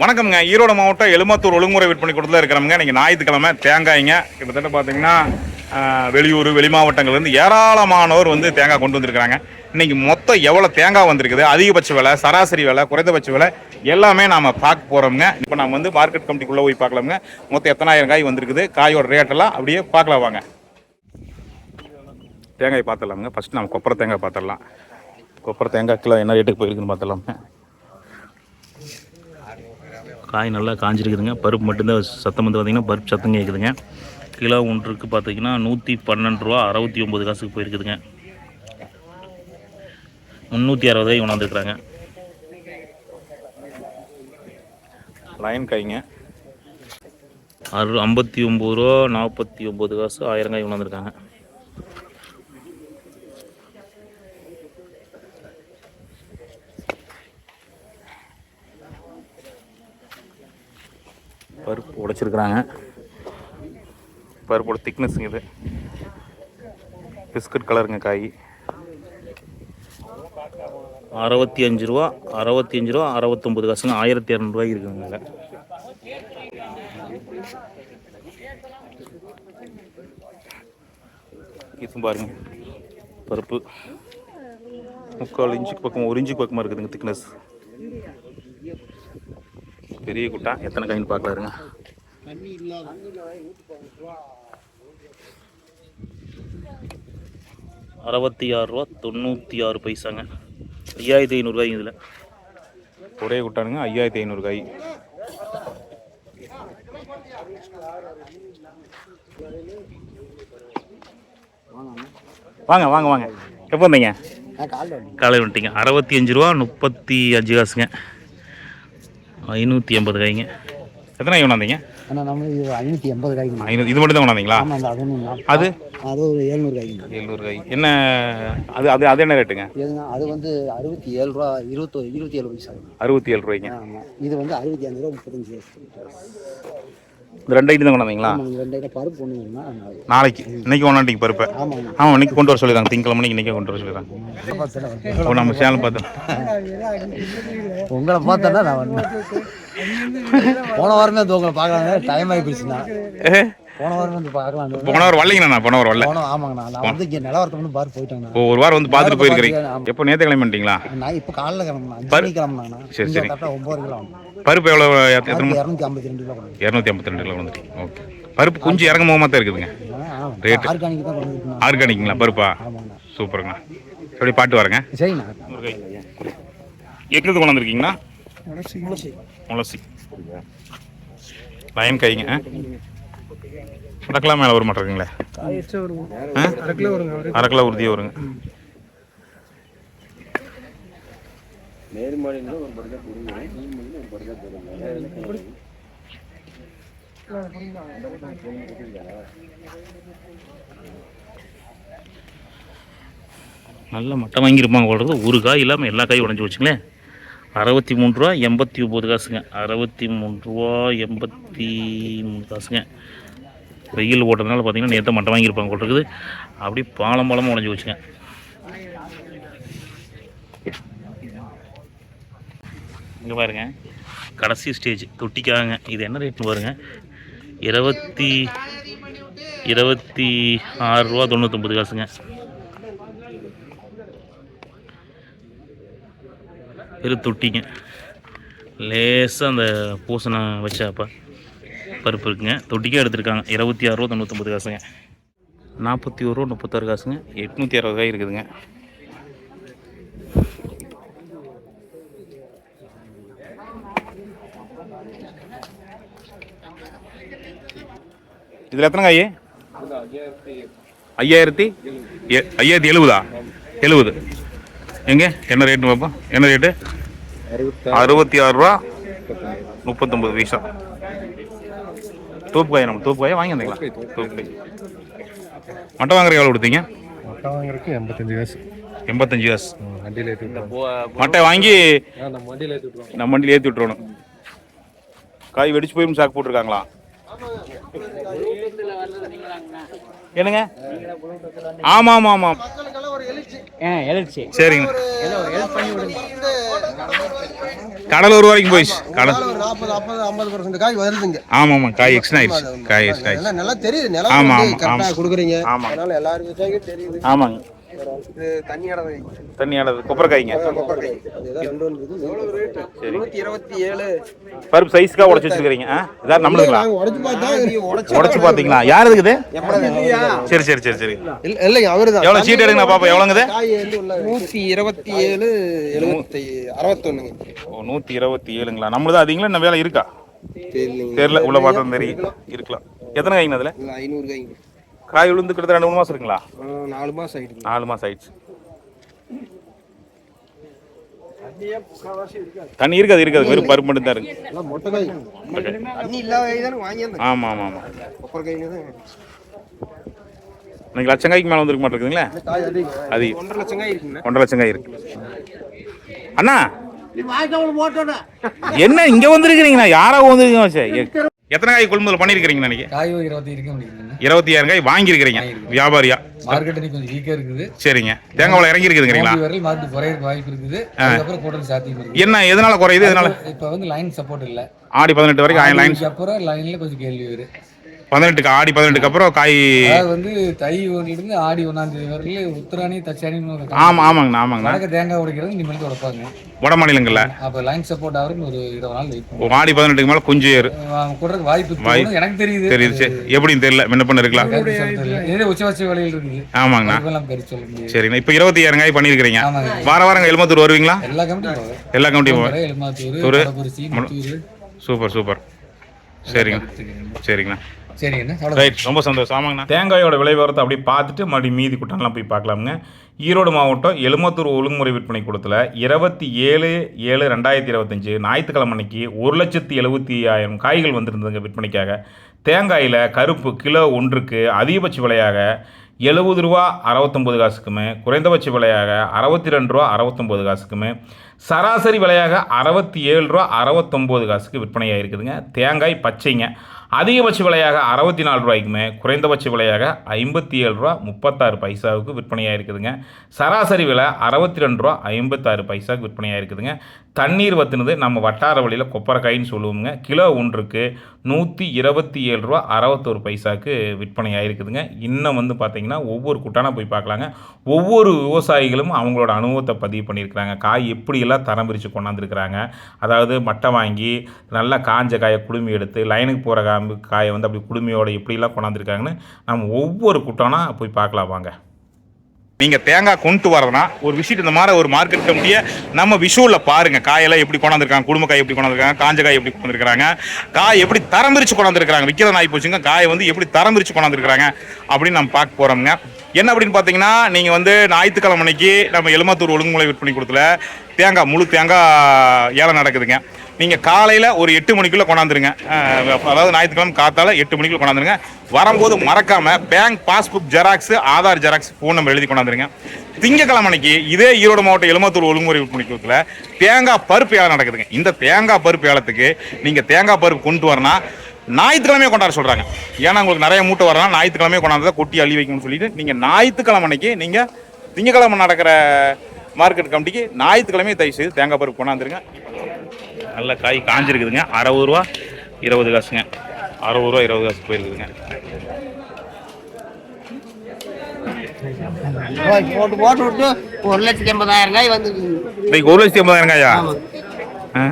வணக்கம்ங்க. ஈரோடு மாவட்டம் எழுமத்தூர் ஒழுங்குமுறை விற்பனை கூடத்தில் இருக்கிறவங்க இன்னைக்கு ஞாயிற்றுக்கிழமை தேங்காய்ங்க. கிட்டத்தட்ட பார்த்தீங்கன்னா வெளியூர் வெளி மாவட்டங்கள்லேருந்து ஏராளமானோர் வந்து தேங்காய் கொண்டு வந்திருக்கிறாங்க. இன்றைக்கி மொத்தம் எவ்வளோ தேங்காய் வந்திருக்குது? அதிகபட்ச விலை சராசரி விலை குறைந்தபட்ச விலை எல்லாமே நாம் பார்க்க போகிறோம்ங்க இப்போ நம்ம வந்து மார்க்கெட் கமிட்டிக்குள்ளே போய் பார்க்கலாமுங்க. மொத்தம் எத்தனாயிரம் காய் வந்திருக்குது? காயோட ரேட்டெல்லாம் அப்படியே பார்க்கலாம் வாங்க. தேங்காய் பார்த்துடலாமுங்க. ஃபஸ்ட்டு நம்ம கொப்பரை தேங்காய் பார்த்துடலாம். கொப்பரை தேங்காய் கிலோ என்ன ரேட்டுக்கு போயிருக்குன்னு பார்த்துடலாமுங்க. காய் நல்லா காஞ்சிருக்குதுங்க. பருப்பு மட்டும்தான் சத்தம் வந்து பார்த்திங்கன்னா பருப்பு சத்தம் கேட்குதுங்க கிலோ ஒன்றுக்கு பார்த்தீங்கன்னா நூற்றி பன்னெண்டு ரூபா அறுபத்தி ஒம்பது காசுக்கு போயிருக்குதுங்க. முந்நூற்றி அறுபது ரூபாய் கொண்டாந்துருக்குறாங்க. லயன் காய்ங்க. அறு ஐம்பத்தி ஒம்பது ரூபா நாற்பத்தி ஒம்பது காசு ஆயிரம் காய் கொண்டாந்துருக்காங்க. பருப்பு உடைச்சிருக்கிறாங்க. பருப்போட திக்னஸ்ங்க இது. பிஸ்கட் கலருங்க காய். அறுபத்தி அஞ்சு ரூபா அறுபத்தி அஞ்சு ரூபா அறுபத்தொம்பது காசுங்க. ஆயிரத்தி இரநூறுவாய்க்கு இருக்குங்க இங்க. இது பாருங்க. பருப்பு. முக்கால் இன்ச்சுக்கு பக்கம் ஒரு இன்ச்சுக்கு பக்கமாக இருக்குதுங்க திக்னஸ் பெரிய குட்டா. எத்தனை காயின்னு பார்க்கலாருங்க அறுபத்தி ஆறு ரூபா தொண்ணூற்றி ஆறு பைசாங்க. ஐயாயிரத்தி ஐநூறுரூவாய்ங்க இதில். ஒரே குட்டானுங்க ஐயாயிரத்தி ஐநூறு காய். வாங்க வாங்க வாங்க. எப்போ வந்தீங்க? காலையில் வந்துட்டீங்க. அறுபத்தி அஞ்சு ரூபா முப்பத்தி அஞ்சு காசுங்க. ஐநூற்றி எண்பது காய்ங்க. எத்தனை காய் கொண்டாந்தீங்க அண்ணா நம்ம இது ஐநூற்றி எண்பது காய்க்கு ஐநூறு இது மட்டும் தான் கொண்டாந்தீங்களா அது? அது ஒரு ஏழ்நூறு காய்க்கு எழுநூறு காய். என்ன அது அது அது என்ன ரேட்டுங்க? எதுனா அது வந்து அறுபத்தி ஏழு ரூபா இருபத்தோ இருபத்தி ஏழு பைசா. அறுபத்தி ஏழு ரூபாய்ங்க. ஆமாம் இது வந்து அறுபத்தி அஞ்சு ரூபா முப்பத்தஞ்சு இந்த ரெண்டு ஐட்டம் தான் கொண்டாந்தீங்களா நாளைக்கு. இன்னைக்கு கொண்டாண்டிங்க பருப்பை? ஆமாங்க ஆமாம் இன்னைக்கு கொண்டு வர சொல்லிடுறாங்க. திங்கக்கிழமை இன்னைக்கு கொண்டு வர சொல்லிடுறாங்க. ஓ நம்ம சேனல் பார்த்தோம் உங்களை பார்த்தேன்னா நான் வந்தேன். போன வாரமே உங்களை பார்க்கலாம் டைம் ஆகி போயிடுச்சுண்ணா ஏ? போன வாரம் வந்து பார்க்கலாம் போனவர் வரலைங்கண்ணா போனவர் வரல. போனோம் ஆமாங்கண்ணா. நான் வந்து இங்கே நிலவரத்தை வந்து பாரு போயிட்டேங்கண்ணா. ஓ ஒரு வாரம் வந்து பார்த்துட்டு போயிருக்கிறீங்க. எப்போ நேற்று கிளம்பி பண்ணிட்டீங்களா நான் இப்போ காலைல கிளம்புனா பரு- கிளம்புனாங்கண்ணா சரி, சரி. ஒம்பது கிலோ பருப்பு எவ்வளோ இரநூத்தி ஐம்பத்தி ரெண்டு கிலோ கொண்டு இரநூத்தி ஐம்பத்தி ரெண்டு கிலோ வந்துட்டீங்க. ஓகே. பருப்பு கொஞ்சம் இறங்க முகமாக தான் இருக்குதுங்க. Rate. ஆர்கானிக் தான் கொண்டு வந்துருக்கணும் ஆர்கானிக்குங்களா பருப்பா? சூப்பருங்கண்ணா. எப்படி பாட்டு வரேங்க. எங்கிருந்து கொண்டு வந்திருக்கீங்கண்ணா முளசி லயன் கைங்க அரை கிலோ மேலே வர மாட்டேங்குங்களே அரை கிலோ உறுதியாக வருங்க நல்ல மட்டம் வாங்கியிருப்பாங்க ஓடுறது ஒரு காய் இல்லாமல் எல்லா காயும் உடஞ்சி வச்சுங்களேன் அறுபத்தி மூணு ரூபா எண்பத்தி ஒம்பது காசுங்க. அறுபத்தி மூணு ரூபா எண்பத்தி மூணு காசுங்க. வெயில் ஓட்டுறதுனால பார்த்தீங்கன்னா நேற்று மட்டம் வாங்கியிருப்பாங்க போல் அப்படியே பாலம் பாலமாக உடஞ்சி வச்சுங்க இங்கே பாருங்க. கடைசி ஸ்டேஜ் தொட்டிக்காங்க இது என்ன ரேட்னு பாருங்க. இருபத்தி இருபத்தி ஆறு ரூபா காசுங்க. வெறும் தொட்டிங்க. லேசாக அந்த பூசணை வச்சாப்பா. பருப்பு இருக்குங்க. தொட்டிக்கே எடுத்திருக்காங்க. இருபத்தி ஆறு ரூபா தொண்ணூத்தொம்பது காசுங்க. நாற்பத்தி ஒரு ரூபா முப்பத்தாறு காசுங்க. எட்நூற்றி அறுபது காய் இருக்குதுங்க. இதில் எத்தனை காய்? ஐயாயிரத்தி? எ- ஐயாயிரத்தி எழுபதா? எழுபது. எங்க? என்ன ரேட்டு பார்ப்போம் என்ன ரேட்டு அறுபத்தி ஆறு ரூபா முப்பத்தொம்பது பைசா தூப்பு காய் நம்ம தூப்பு காயை வாங்கி வந்தீங்களா தூப்பு காய் மட்டை வாங்குற எவ்வளோ கொடுத்தீங்க? மொட்டை வாங்குறதுக்கு எண்பத்தஞ்சு காசு. எண்பத்தஞ்சு காசு. வண்டியில் ஏற்றி விட்டுருவோம் மட்டை வாங்கி நம்ம வண்டியில் ஏற்றி விட்டுருவோம் நம்ம வண்டியில் ஏற்றி விட்டுறணும். காய் வெடிச்சு போயும் சாக்கு போட்டிருக்காங்களா? என்னங்க? ஆமா ஆமா எழுச்சி. சரிங்க. ஹெல்ப் பண்ணி விடுங்க கடலூர் வரைக்கும் போயிடுச்சு. கடல். ஒரு நாற்பது ஐம்பது ஐம்பது பர்சன்ட் காய் வருதுங்க. ஆமா ஆமா காய் எக்ஸ்டன் ஆயிடுச்சு. காய் எக்ஸ்டன் ஆயிடுச்சு. நல்லா தெரியுது. நிலம் ஆமா, வந்து ஆமா, கரெக்டா ஆமா. கொடுக்குறீங்க. ஆமா. அதனால தெரியுது. ஆமாங்க. இது தண்ணி இடம் தண்ணி ஆனது கொப்பரைக்காய்ங்க பருப்பு சைஸ்க்காக உடச்சி வச்சிருக்கீங்க ஆ? இதான் நம்மளுங்களா? உடைச்சு பார்த்தா உடைச்சு உடச்சி பார்த்தீங்களா? யார் இருக்குது சரி சரி சரி சரி. இல்ல இல்லைங்க அவருதான். எவ்வளோ சீட் எடுங்கண்ணா பாப்பா எவ்வளோங்குது இருபத்தி ஏழு எழுபத்தி அறுபத்தொன்னுங்க. ஓ நூற்றி இருபத்தி ஏழுங்களா? நம்மளது அதிகங்களா? இன்னும் வேலை இருக்கா? தெரியல உள்ள பார்த்தா தெரியும். இருக்கலாம். எத்தனை காய்ங்க அதில்? ஐநூறு காய்ங்க. காய் விழுந்து கிட்டத்தட்ட ரெண்டு மூணு மாதம் இருக்குங்களா? நாலு மாசம் ஆயிடுங்க நாலு மாதம் ஆயிடுச்சு. தண்ணி இருக்காது இருக்காது. வெறும் பருப்பு மட்டும் தான் இருக்கு எல்லாம் மொட்டை. காய் தண்ணி இல்லாத காய் தானே வாங்கி அந்த ஆமாம் ஆமாம் ஆமாம் இன்னைக்கு லட்சம் காய்க்கு மேலே வந்துருக்க மாட்டேங்குதுங்களா? அது. ஒன்றரை லட்சம் காய் இருக்குங்க ஒன்றரை லட்சம் காய் இருக்கு. அண்ணா! என்ன இங்க வந்திருக்கிறீங்கண்ணா யாரா வந்திருக்கீங்க. எத்தனை காய் கொள்முதல் பண்ணிருக்கிறீங்க நினைக்க காய் இருபத்தி இருக்க முடியுதுங்க. இருபத்தி ஆயிரம் காய் வாங்கியிருக்கிறீங்க. வியாபாரியா? மார்க்கெட் இன்னைக்கு கொஞ்சம் வீக்கா இருக்குது. சரிங்க. தேங்காய் இறங்கி இருக்குதுங்களா மார்க்கெட் குறையிறதுக்கு வாய்ப்பு இருக்குது. அதுக்கப்புறம் கூட்டம் சாத்தியம் இருக்குது. என்ன எதனால குறையுது? எதனால? இப்போ வந்து லைன் சப்போர்ட் இல்ல. ஆடி பதினெட்டு வரைக்கும் ஆயிரம் லைன் அப்புறம் லைன்ல கொஞ்சம் கேள்வி வரும். பதினெட்டுக்கு ஆடி பதினெட்டுக்கு அப்புறம் காய் வந்து தை ஒன்றுல இருந்து ஆடி ஒன்னாம் தேதி வரையில உத்தராணி தச்சாணி ஆமா ஆமாங்கண்ணா ஆமாங்கண்ணா. வடக்க தேங்காய் உடைக்கிறது இனிமேல் உடைப்பாங்க. வட மாநிலங்கள்ல? அப்போ லைன் சப்போர்ட் ஆகிறதுக்கு ஒரு இருபது நாள் வெயிட் ஆடி பதினெட்டுக்கு மேல கொஞ்சம் ஏறு. கூடுறதுக்கு வாய்ப்பு. எனக்கு தெரியுது. தெரியுது. எப்படின்னு தெரியல. பண்ண இருக்கலாம் உச்சபட்ச விலையில் இருக்குது. ஆமாங்கண்ணா. சரிங்கண்ணா. இப்போ இருபத்தி ஆயிரம் காய் பண்ணியிருக்கிறீங்க. வார வாரம் எழுமத்தூர் வருவீங்களா? எல்லா கமிட்டியும் எல்லா கமிட்டியும் சூப்பர் சூப்பர். சரிங்க சரிங்கண்ணா. சரிங்கண்ணா அவ்வளோ ரைட் ரொம்ப சந்தோஷம். ஆமாங்கண்ணா. தேங்காயோட விலை விவரத்தை அப்படியே பார்த்துட்டு மறுபடியும் மீதி குட்டம்லாம் போய் பார்க்கலாமுங்க. ஈரோடு மாவட்டம் எலுமத்தூர் ஒழுங்குமுறை விற்பனை கூடத்தில் இருபத்தி ஏழு ஏழு ரெண்டாயிரத்தி இருபத்தஞ்சு ஞாயிற்றுக்கிழமை அன்னைக்கு ஒரு லட்சத்தி எழுபத்தி ஆயிரம் காய்கள் வந்திருந்ததுங்க விற்பனைக்காக. தேங்காயில் கருப்பு கிலோ ஒன்றுக்கு அதிகபட்ச விலையாக எழுபது ரூபா அறுபத்தொம்பது காசுக்குமே குறைந்தபட்ச விலையாக அறுபத்தி ரெண்டு ரூபா அறுபத்தொம்போது காசுக்குமே சராசரி விலையாக அறுபத்தி ஏழு ரூபா அறுபத்தொம்போது காசுக்கு விற்பனையாக இருக்குதுங்க தேங்காய் பச்சைங்க. அதிகபட்ச விலையாக அறுபத்தி நாலு ரூபாய்க்குமே குறைந்தபட்ச விலையாக ஐம்பத்தி ஏழு ரூபா முப்பத்தாறு பைசாவுக்கு விற்பனையாக இருக்குதுங்க சராசரி விலை அறுபத்தி ரெண்டு ரூபா ஐம்பத்தாறு பைசாவுக்கு விற்பனையாக இருக்குதுங்க தண்ணீர் வத்துனது நம்ம வட்டார வழியில் கொப்பரைக்காயின்னு சொல்லுவோங்க கிலோ ஒன்றுக்கு நூற்றி இருபத்தி ஏழு ரூபா அறுபத்தோரு பைசாவுக்கு விற்பனையாக இருக்குதுங்க இன்னும் வந்து பார்த்தீங்கன்னா ஒவ்வொரு குட்டானா போய் பார்க்கலாங்க ஒவ்வொரு விவசாயிகளும் அவங்களோட அனுபவத்தை பதிவு பண்ணியிருக்கிறாங்க. காய் எப்படியெல்லாம் தரம் பிரித்து கொண்டாந்துருக்கிறாங்க. அதாவது மட்டை வாங்கி நல்லா காஞ்ச காயை குடுமி எடுத்து லைனுக்கு போகிற கிராம்பு காயை வந்து அப்படி குளுமையோட எப்படிலாம் கொண்டாந்துருக்காங்கன்னு நம்ம ஒவ்வொரு குட்டானா போய் பார்க்கலாம் வாங்க. நீங்கள் தேங்காய் கொண்டு வரதுனா ஒரு விஷயம் இந்த மாதிரி ஒரு மார்க்கெட் கமிட்டியை நம்ம விஷுவில் பாருங்கள் காயெல்லாம் எப்படி கொண்டாந்துருக்காங்க குடும்ப காய் எப்படி கொண்டாந்துருக்காங்க காஞ்ச காய் எப்படி கொண்டாந்துருக்காங்க காய் எப்படி தரம் பிரித்து கொண்டாந்துருக்காங்க விற்கிற நாய் போச்சுங்க காயை வந்து எப்படி தரம் பிரித்து கொண்டாந்துருக்காங்க அப்படின்னு நம்ம பார்க்க போகிறோம்ங்க என்ன அப்படின்னு பார்த்தீங்கன்னா நீங்கள் வந்து ஞாயிற்றுக்கிழமை அன்னைக்கு நம்ம எலுமாத்தூர் ஒழுங்குமுறை விற்பனை கொடுத்துல தேங்காய் முழு தேங்காய் ஏலம் நடக்குதுங்க. நீங்கள் காலையில் ஒரு எட்டு மணிக்குள்ளே கொண்டாந்துருங்க. அதாவது ஞாயிற்றுக்கிழமை காத்தால எட்டு மணிக்குள்ள கொண்டாந்துருங்க. வரும்போது மறக்காமல் bank passbook xerox Aadhaar xerox phone number எழுதி கொண்டாந்துருங்க. திங்கக்கிழமை அன்னைக்கு இதே ஈரோடு மாவட்டம் எலுமத்தூர் ஒழுங்குமுறை விற்பனைக்கூடத்தில் தேங்காய் பருப்பு ஏலம் நடக்குதுங்க. இந்த தேங்காய் பருப்பு ஏலத்துக்கு நீங்கள் தேங்காய் பருப்பு கொண்டு வரனா ஞாயிற்றுக்கிழமையே கொண்டாட சொல்கிறாங்க ஏன்னா உங்களுக்கு நிறைய மூட்டை வரலாம் ஞாயிற்றுக்கிழமையே கொண்டாந்து கொட்டி அள்ளி வைக்கணும்னு சொல்லிட்டு நீங்கள் ஞாயிற்றுக்கிழமை அன்னைக்கு நீங்கள் திங்கக்கிழமை நடக்கிற மார்க்கெட் கமிட்டிக்கு ஞாயிற்றுக்கிழமையே தயவு செய்து தேங்காய் பருப்பு கொண்டாந்துருங்க. நல்ல காய் காஞ்சிருக்குதுங்க. அறுபது ரூபா இருபது காசுங்க. அறுபது ரூபா இருபது காசு போயிருக்குதுங்க. போட்டு போட்டு விட்டு ஒரு லட்சத்தி எண்பதாயிரம் காய் வந்து இன்னைக்கு ஒரு லட்சத்தி ஐம்பதாயிரம் காயா? ஆ.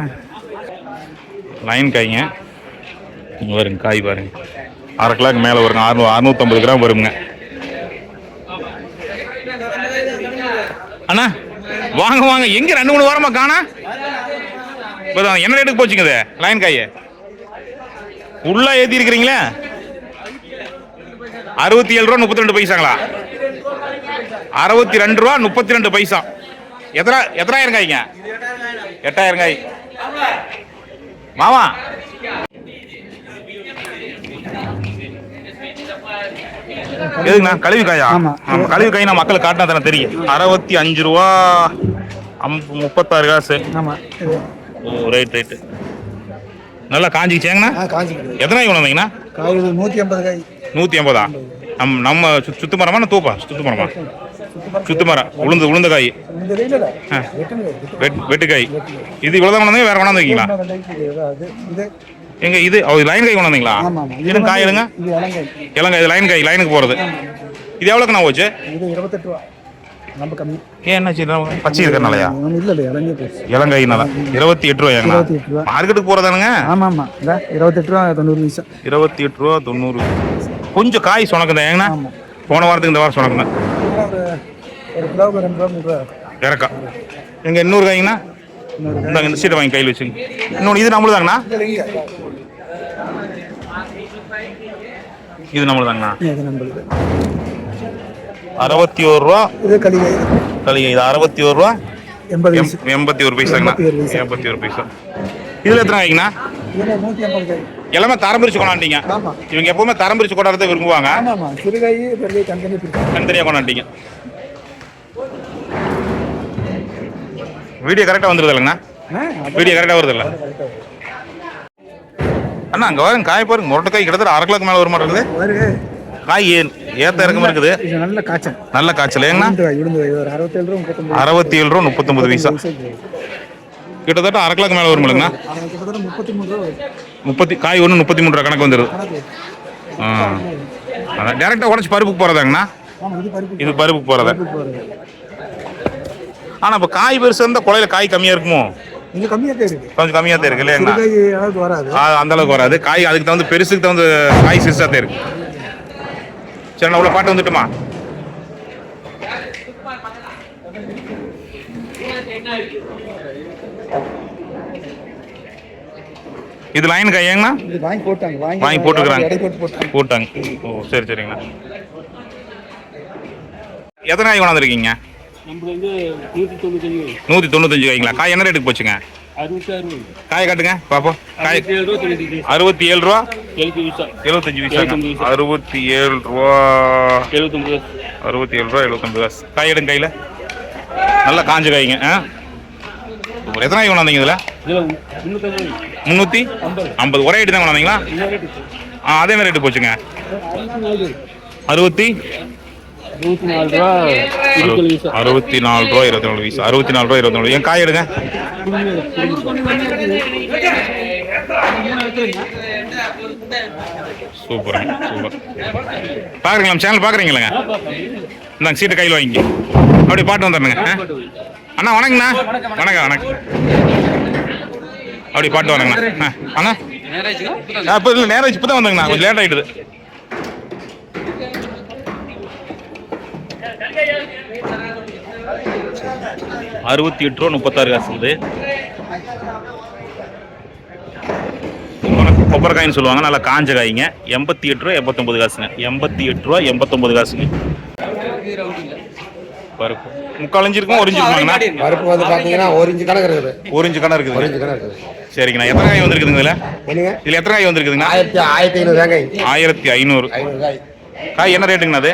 லைன் காய்ங்க. இங்க வருங்க காய் பாருங்க. அரை கிலோக்கு மேலே வருங்க. அறுநூறு அறுநூத்தம்பது கிராம் வருங்க. அண்ணா வாங்க வாங்க. எங்க ரெண்டு மூணு வாரமா காணா? என்ன ரேட்டுக்கு போச்சுங்க இது? லைன் காய். உள்ள ஏத்தி இருக்கிறீங்களே அறுபத்தி ஏழு ரூபா முப்பத்தி ரெண்டு பைசாங்களா? அறுபத்தி ரெண்டு ரூபா முப்பத்தி ரெண்டு பைசா. எத்தனை எத்தனாயிரம் காய்ங்க? எட்டாயிரம் காய். மாமா. எதுங்கண்ணா கழுவி காயா? ஆமா. கழுவி காய் நான் மக்களுக்கு காட்டினா தானே தெரியும். அறுபத்தி அஞ்சு ரூபா முப்பத்தாறு காசு. ஓ ரைட் ரைட்டு நல்லா காஞ்சிக்கிச்சேங்கண்ணா காஞ்சிக்கிட்டு எத்தனை காய் கொண்டு வந்தீங்கண்ணா? காய் நூத்தி ஐம்பது காய். நூற்றி ஐம்பதா? நம் நம்ம சு- சுத்து மரமா நான் தூப்பா? சுத்து மரமா? சுத்து மரம். உளுந்து உளுந்த காய். வெட்டுக்காய் இது இவ்வளோதான் கொண்டாந்து வேற கொண்டாந்துருக்கீங்களா எங்க இது இது லைன் காய் கொண்டாந்தீங்களா இது காய் எடுங்க. இது இலங்கை இலங்கை இது லைன் காய் லைனுக்கு போகிறது இது எவ்வளோக்கு நான் போச்சு? இது இருபத்தெட்டு ரூபா. நம்ம கம்மி. ஏன் என்னாச்சு பச்சை இருக்கிறனாலயா இல்லை இல்லை இலங்கை போச்சு இலங்கைனால இருபத்தி எட்டு ரூபாயாங்களா இருபத்தி எட்டு ரூபா. மார்க்கெட்டுக்கு போகிறதானுங்க ஆமா ஆமா. இந்த இருபத்தெட்டு ரூபா தொண்ணூறு நிமிஷம் இருபத்தி எட்டு ரூபா தொண்ணூறு கொஞ்சம் காய் சொனக்குதான் ஏங்கண்ணா? போன வாரத்துக்கு இந்த வாரம் சொனக்குண்ணா ஒரு கிலோவுக்கு ரெண்டு ரூபா மூணு ரூபா. இறக்கா. எங்க இன்னொரு காய்ங்கண்ணா? இந்தாங்க இந்த சீட்டை வாங்கி கையில் வச்சுங்க. இன்னொன்று இது நம்மளுதாங்கண்ணா? இது நம்மளுதாங்கண்ணா? அறுபத்தி ஒரு ரூபா? இது கலிகை. கலிகை இது அறுபத்தி ஒரு ரூபா? எண்பது எண்பத்தி ஒரு பைசாங்கண்ணா எண்பத்தி ஒரு பைசா. இதில் எத்தனை காய்ங்கண்ணா எல்லாமே தரம் பிரிச்சு கொண்டாண்டிங்க இவங்க எப்பவுமே தரம் பிரிச்சு கொண்டாடுறத விரும்புவாங்க. தனித்தனியாக கொண்டாண்டிங்க வீடியோ கரெக்டாக வந்துருது இல்லைங்கண்ணா? வீடியோ கரெக்டாக வருது இல்லை? அண்ணா அங்கே பாருங்க காய் பாருங்க முரட்டை காய் கிட்டத்தட்ட அரை கிலோக்கு மேலே வர மாட்டேங்குது வருது. காய் ஏத்த இறக்கமா இருக்குது. நல்ல காய்ச்சல். நல்ல காய்ச்சல். ஏங்கண்ணா? அறுபத்தி ஏழு ரூபா முப்பத்தொம்பது பைசா. கிட்டத்தட்ட அரை கிலோக்கு மேலே வரும் இல்லைங்கண்ணா அது கிட்டத்தட்ட முப்பத்தி காய் ஒன்று முப்பத்தி மூணு ரூபா கணக்கு. வந்துடுது ஆ. அதான் டேரெக்டாக உடச்சி பருப்புக்கு போகிறதாங்கண்ணா இது பருப்பு இது பருப்புக்கு போகிறதா ஆனால் இப்போ காய் பெருசு இருந்தால் குலையில காய் கம்மியாக இருக்குமோ? இது கம்மியாக தான் இருக்கு. கொஞ்சம் கம்மியாக தான் இருக்கு ஆ, அந்த அளவுக்கு வராது. காய் அதுக்கு தகுந்த பெருசுக்கு தகுந்த காய் சிறுசாக தான் இருக்கு. சரி நான் உள்ள பாட்டு வந்துட்டுமா? இது லைன் காய்யாங்கண்ணா இது வாங்கி போட்டாங்க வாங்கி போட்டுக்கிறாங்க. போட்டாங்க. ஓ சரி சரிங்கண்ணா. எத்தனை காய் கொண்டாந்துருக்கீங்க? நூற்றி தொண்ணூத்தஞ்சு காய்ங்களா காய் என்ன ரேட்டுக்கு போச்சுங்க? காய் காட்டுங்க பாப்போம் காய் அறுபத்தி ஏழு ரூபா எழுபத்தஞ்சு பைசா. அறுபத்தி ஏழு ரூபா. எழுபத்தொம்பது அறுபத்தி ஏழு ரூபா எழுபத்தொம்பது காசு காய் எடுங்க கையில். நல்லா காஞ்ச காய்ங்க ஆ? எத்தனை காய் கொண்டாந்தீங்க இதில்? முந்நூற்றி ஐம்பது ஒரே ஐட்டு தான் கொண்டாந்தீங்களா ரேட்டு? ஆ அதே மாதிரி ரேட்டு போச்சுங்க? அறுபத்தி அறுபத்தி நாலு ரூபா இருபத்தேழு பைசா. அறுபத்தி நாலு ரூபா இருபத்தி நாலு பைசா. அறுபத்தி நாலு ரூபா இருபத்தி நாலு என் காய் எடுங்க? Super super. பார்க்குறீங்களா சேனல் பார்க்குறீங்களா இந்தாங்க சீட்டை கையில் வாங்கிங்க அப்படியே பாட்டு வந்துடுங்க? அண்ணா வணக்கண்ணா வணக்கம் வணக்கம். அப்படி பாட்டு வரேங்கண்ணா ஆ, அண்ணா. இப்போ இல்லை நேரம் இப்போ தான் வந்தேங்கண்ணா. கொஞ்சம் லேட் ஆகிடுது அறுபத்தி எட்டு ரூபா முப்பத்தாறு காசு இது கொப்பரைக்காயின்னு சொல்லுவாங்க நல்லா காஞ்ச காய்ங்க. எண்பத்தி எட்டு ரூபா எண்பத்தொம்பது காசுங்க. எண்பத்தி எட்டு ரூபா எண்பத்தொம்பது காசுங்க. பருப்பு. முக்கால் இஞ்சி இருக்கும்? ஒரு இஞ்சி இருக்குமாங்கண்ணா? பருப்பு வந்து பாத்தீங்கன்னா ஒரு இன்ச்சு கணக்கு இருக்குது. ஒரு இஞ்சி கணக்கு ஒரு இருக்குதுங்க இன்ச்சு கணக்கு இருக்குது. சரிங்கண்ணா. எத்தனை காய் வந்திருக்குதுங்க இதில்? இதில் எத்தனை காய் வந்திருக்குதுங்கண்ணா? ஆயிரத்தி ஆயிரத்தி ஐநூறு ஆயிரத்தி ஐநூறு. ஐநூறு காய் காய் என்ன ரேட்டுங்கண்ணா அது?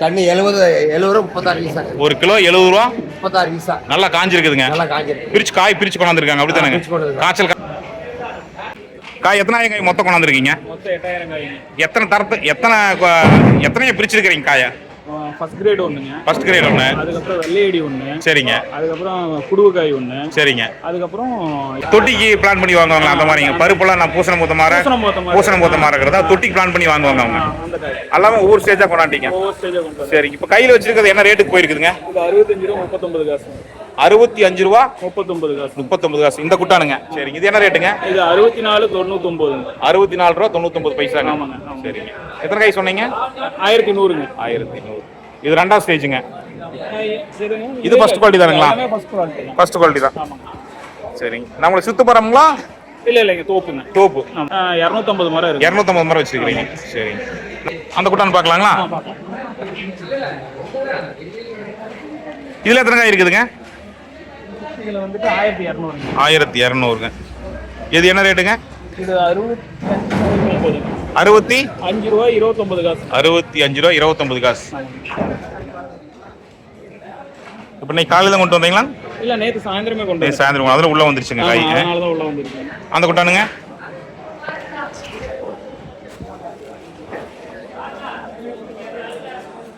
டன்னு எழுபது எழுபது ரூபா முப்பத்தாறு பீஸா ஒரு கிலோ எழுபது ரூபா? முப்பத்தாறு பீஸா நல்லா காஞ்சிருக்குதுங்க. நல்லா காய்ஞ்சிருக்கு பிரிச்சு காய் பிரிச்சு கொண்டாந்துருக்காங்க வந்திருக்காங்க. காய்ச்சல் காய் எத்தனை காய் மொத்தம் கொண்டாந்துருக்கீங்க? எத்தனை தரத்து எத்தனை கொ- எத்தனையை பிரிச்சிருக்கிறீங்க காயை? ஃபர்ஸ்ட் கிரேட் ஒன்றுங்க ஃபர்ஸ்ட் கிரேட் ஒன்று அதுக்கப்புறம் வெள்ளையடி ஒன்று சரிங்க. அதுக்கப்புறம் குடுவக்காய் ஒன்று சரிங்க. அதுக்கப்புறம் தொட்டிக்கு பிளான் பண்ணி வாங்குவாங்க அந்த மாதிரிங்க பருப்புலாம் நான் பூசணம் பூத்த மாற பூசணம் பூத்த மாற. இருக்கிறதா? தொட்டிக்கு பிளான் பண்ணி வாங்குவாங்க அவங்க. எல்லாமே ஒவ்வொரு ஸ்டேஜாக கொண்டாட்டிங்க. சரிங்க. இப்போ கையில் வச்சிருக்கிறது என்ன ரேட்டுக்கு போயிருக்குதுங்க? அறுபத்தஞ்சு ரூபா முப்பத்தொம்பது காசு. அறுபத்தி அஞ்சு ரூபா முப்பத்தொம்பது காசு. முப்பத்தொன்பது காசு. இந்த குட்டானுங்க. சரிங்க. இது என்ன ரேட்டுங்க இது அறுபத்தி நாலு தொண்ணூத்தொம்பதுங்க அறுபத்தி நாலு ரூபா தொண்ணூத்தொம்பது பைசாங்க. ஆமாங்க. சரிங்க. எத்தனை காய் சொன்னீங்க? ஆயிரத்தி நூறுங்க. ஆயிரத்தி நூறு. இது ரெண்டாம் ஸ்டேஜுங்க. இது தானுங்களா? ஃபர்ஸ்ட் குவாலிட்டி தான். ஃபர்ஸ்ட் குவாலிட்டி தான். சரிங்க. நம்மளுக்கு சுத்துப்பறங்களா இல்லை இல்லைங்க தோப்புங்க. தோப்பு. இரநூத்தம்பது மரம் இருக்கு. இரநூத்தம்பது மரம் வச்சிருக்கீங்க சரிங்க. அந்த குட்டான் பார்க்கலாங்களா? இதுல எத்தனை காய் இருக்குதுங்க? இதில் வந்துட்டு ஆயிரத்தி இரநூறுங்க. ஆயிரத்தி இரநூறுங்க. இது என்ன ரேட்டுங்க? இது அறுபத்தி அறுபத்தி? அஞ்சு ரூபா இருபத்தொம்பது காசு. அறுபத்தி அஞ்சு ரூபா இருபத்தொம்பது காசு. இப்போ இன்னைக்கு காலையில் கொண்டு வந்தீங்களா? இல்லை நேற்று சாயந்தரமே கொண்டு நேத்து சாயந்தரம் அதில் உள்ள வந்துருச்சுங்க காய் அதனால தான் உள்ள வந்திருக்கேன். அந்த குட்டானுங்க?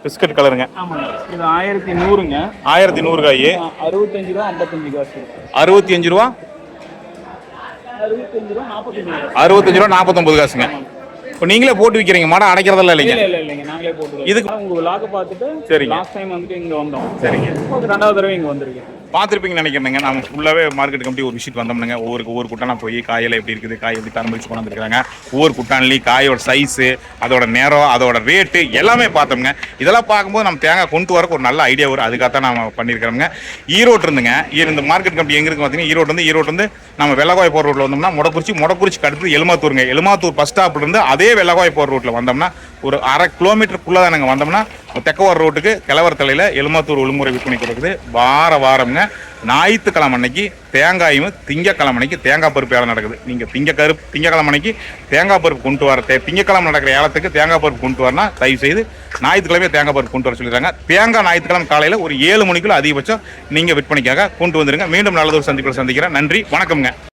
பிஸ்கட் கலருங்க. ஆமாங்க. இது ஆயிரத்தி நூறுங்க. ஆயிரத்தி நூறு காய். அறுபத்தஞ்சு ரூபா ஐம்பத்தஞ்சு காசு. அறுபத்தி அஞ்சு ரூபா? அறுபத்தஞ்சு ரூபா நாற்பத்தஞ்சு ரூபா. நாற்பத்தொம்பது காசுங்க. இப்போ நீங்களே போட்டு விற்கிறீங்க மாடம் அடைக்கிறதெல்லாம் இல்லைங்க. இல்ல இல்ல இல்லைங்க. நாங்களே போட்டுருக்கோம் இதுக்கு- இதுக்கு உங்க விளாக பார்த்துட்டு சரிங்க. லாஸ்ட் டைம் வந்துட்டு இங்க வந்தோம். சரிங்க. ரெண்டாவது தடவை இங்க வந்திருக்கேன். பார்த்துருப்பீங்கன்னு நினைக்கிறேங்க நம்ம ஃபுல்லாகவே மார்க்கெட் கம்பெனி ஒரு விசிட் வந்தோம்னுங்க. ஒவ்வொரு ஒவ்வொரு குட்டானா போய் காயில் எப்படி இருக்குது காய் எப்படி தரம்பிச்சு கொண்டு வந்துருக்காங்க ஒவ்வொரு குட்டான்லேயும் காயோட சைஸு அதோட நேரம் அதோட ரேட்டு எல்லாமே பார்த்தோம்ங்க இதெல்லாம் பார்க்கும்போது நம்ம தேங்காய் கொண்டு வரக்கு ஒரு நல்ல ஐடியா வரும். அதுக்காக நம்ம பண்ணியிருக்கிறோங்க ஈரோடு இருந்துங்க. இந்த மார்க்கெட் கம்பெனி எங்கே இருக்கு பார்த்தீங்கன்னா ஈரோடு வந்து ஈரோடு வந்து நம்ம வெள்ளகாய் போகிற ரோட்டில் வந்தோம்னா முடக்குறிச்சி முடக்குறிச்சி கடுத்து எலுமாத்தூருங்க எலுமாத்தூர் பஸ் ஸ்டாப்லேருந்து அதே வெள்ளகாய் போகிற ரோட்டில் வந்தோம்னா ஒரு அரை கிலோமீட்டருக்குள்ளே தான் நாங்கள் வந்தோம்னா தெக்கவார் ரோட்டுக்கு கிழவர் தலையில் எலுமாத்தூர் ஒழுங்குமுறை விற்பனை கொடுக்குது. வார வாரம்ங்க ஞாயிற்றுக்கிழமை அன்னைக்கு தேங்காயும் திங்கக்கிழமை அன்னைக்கு தேங்காய் பருப்பு ஏலம் நடக்குது. நீங்கள் திங்க கருப்பு திங்கக்கிழமை அன்னைக்கு தேங்காய் பருப்பு கொண்டு வர தே- திங்கக்கிழமை நடக்கிற ஏலத்துக்கு தேங்காய் பருப்பு கொண்டு வரனா தயவு செய்து ஞாயிற்றுக்கிழமையே தேங்காய் பருப்பு கொண்டு வர சொல்லிடுறாங்க. தேங்காய் ஞாயிற்றுக்கிழமை காலையில் ஒரு ஏழு மணிக்குள்ள அதிகபட்சம் நீங்கள் விற்பனைக்காக கொண்டு வந்துருங்க. மீண்டும் நல்லதொரு சந்திப்பில் சந்திக்கிறேன். நன்றி வணக்கம்ங்க.